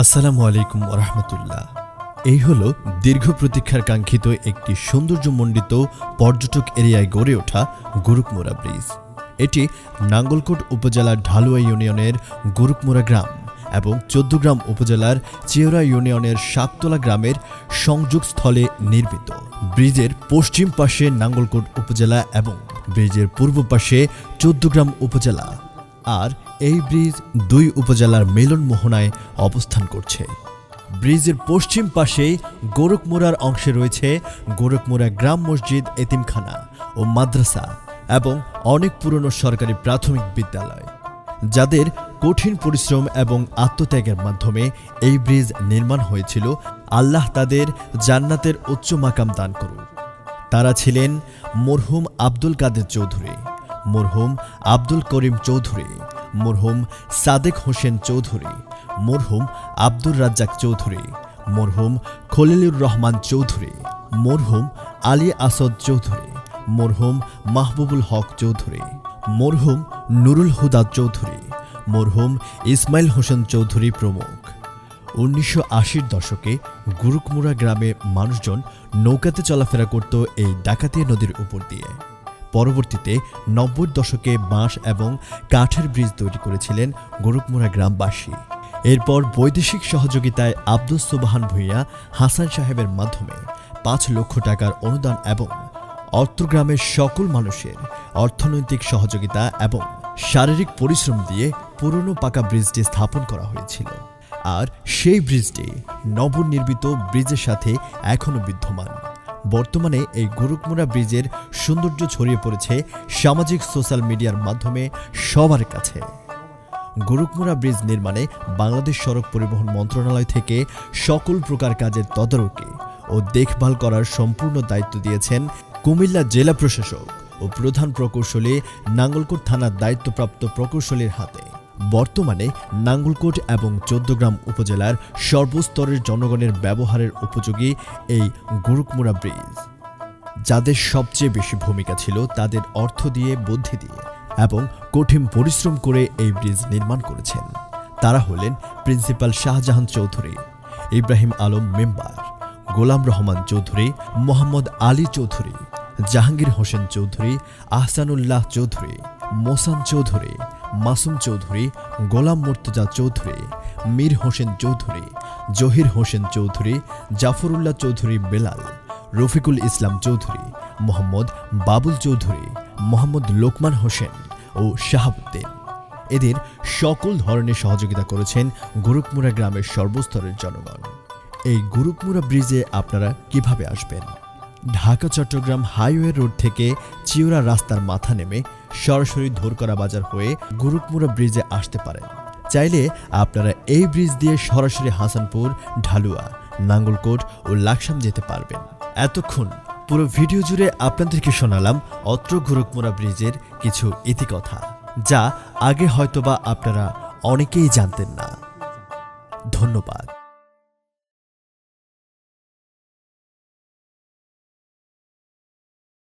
আসসালামু আলাইকুম রহমতুল্লাহ এই হলো দীর্ঘ প্রতীক্ষার কাঙ্ক্ষিত একটি সৌন্দর্যমণ্ডিত পর্যটক এরিয়ায় গড়ে ওঠা গুরুকমোড়া ব্রিজ। এটি নাঙ্গলকোট উপজেলার ঢালুয়া ইউনিয়নের গুরুকমোড়া গ্রাম এবং চোদ্দগ্রাম উপজেলার চেওড়া ইউনিয়নের সাততলা গ্রামের সংযোগস্থলে নির্মিত। ব্রিজের পশ্চিম পাশে নাঙ্গলকোট উপজেলা এবং ব্রিজের পূর্ব পাশে চোদ্দগ্রাম উপজেলা। আর এই ব্রিজ দুই উপজেলার মিলন মোহনায় অবস্থান করছে। ব্রিজের পশ্চিম পাশে গোরখমুড়ার অংশে রয়েছে গোরখমুড়া গ্রাম মসজিদ, এতিমখানা ও মাদ্রাসা এবং অনেক পুরনো সরকারি প্রাথমিক বিদ্যালয়। যাদের কঠিন পরিশ্রম এবং আত্মত্যাগের মাধ্যমে এই ব্রিজ নির্মাণ হয়েছিল, আল্লাহ তাদের জান্নাতের উচ্চ মাকাম দান করুক। তারা ছিলেন মরহুম আব্দুল কাদের চৌধুরী। মরহুম আব্দুল করিম চৌধুরী। মরহুম সাদেক হোসেন চৌধুরী, মরহুম আব্দুর রাজ্জাক চৌধুরী, মরহুম খলিলুর রহমান চৌধুরী, মরহুম আলী আসদ চৌধুরী, মরহুম মাহবুবুল হক চৌধুরী, মরহুম নুরুল হুদা চৌধুরী, মরহুম ইসমাইল হোসেন চৌধুরী প্রমুখ। উনিশশো আশির দশকে গুরুকমুড়া গ্রামে মানুষজন নৌকাতে চলাফেরা করত এই ডাকাতিয়া নদীর উপর দিয়ে। পরবর্তীতে নব্বই দশকে বাঁশ এবং কাঠের ব্রিজ তৈরি করেছিলেন গুরুকমুড়া গ্রামবাসী। এরপর বৈদেশিক সহযোগিতায় আব্দুল সুবাহান ভূঁইয়া হাসান সাহেবের মাধ্যমে পাঁচ লক্ষ টাকার অনুদান এবং অর্থগ্রামের সকল মানুষের অর্থনৈতিক সহযোগিতা এবং শারীরিক পরিশ্রম দিয়ে পুরনো পাকা ব্রিজটি স্থাপন করা হয়েছিল। আর সেই ব্রিজটি নবনির্মিত ব্রিজের সাথে এখনও বিদ্যমান। বর্তমানে এই গোরখমুড়া ব্রিজের সৌন্দর্য ছড়িয়ে পড়েছে সামাজিক সোশ্যাল মিডিয়ার মাধ্যমে সবার কাছে। গোরখমুড়া ব্রিজ নির্মাণে বাংলাদেশ সড়ক পরিবহন মন্ত্রণালয় থেকে সকল প্রকার কাজের তদারকি ও দেখভাল করার সম্পূর্ণ দায়িত্ব দিয়েছেন কুমিল্লা জেলা প্রশাসক ও প্রধান প্রকৌশলী নাঙ্গলকোট থানার দায়িত্বপ্রাপ্ত প্রকৌশলীর হাতে। বর্তমানে নাঙ্গলকোট এবং চোদ্দগ্রাম উপজেলার সর্বস্তরের জনগণের ব্যবহারের উপযোগী এই গুরুকমুড়া ব্রিজ, যাদের সবচেয়ে বেশি ভূমিকা ছিল তাদের অর্থ দিয়ে, বুদ্ধি দিয়ে এবং কঠিন পরিশ্রম করে এই ব্রিজ নির্মাণ করেছেন। তারা হলেন প্রিন্সিপাল শাহজাহান চৌধুরী, ইব্রাহিম আলম মেম্বার, গোলাম রহমান চৌধুরী, মোহাম্মদ আলী চৌধুরী, জাহাঙ্গীর হোসেন চৌধুরী, আহসানুল্লাহ চৌধুরী, মোসান চৌধুরী মাসুম চৌধুরী, গোলাম মুর্তজা চৌধুরী, মীর হোসেন চৌধুরী, জহির হোসেন চৌধুরী, জাফরুল্লাহ চৌধুরী বেলাল, রফিকুল ইসলাম চৌধুরী, মোহাম্মদ বাবুল চৌধুরী, মোহাম্মদ লোকমান হোসেন ও শাহাবুদ্দিন। এদের সকল ধরনের সহযোগিতা করেছেন গুরুকমুড়া গ্রামের সর্বস্তরের জনগণ। এই গুরুকমুড়া ব্রিজে আপনারা কীভাবে আসবেন? ঢাকা, চট্টগ্রাম হাইওয়ে রোড থেকে চিওরা রাস্তার মাথা নেমে সরাসরি ধরকরা বাজার হয়ে গুরুকমুড়া ব্রিজে আসতে পারেন। চাইলে আপনারা এই ব্রিজ দিয়ে সরাসরি হাসানপুর, ঢালুয়া, নাঙ্গলকোট ও লাকসাম যেতে পারবেন। এতক্ষণ পুরো ভিডিও জুড়ে আপনাদেরকে শোনালাম অত্র গুরুকমুড়া ব্রিজের কিছু ইতিকথা, যা আগে হয়তোবা আপনারা অনেকেই জানতেন না। ধন্যবাদ।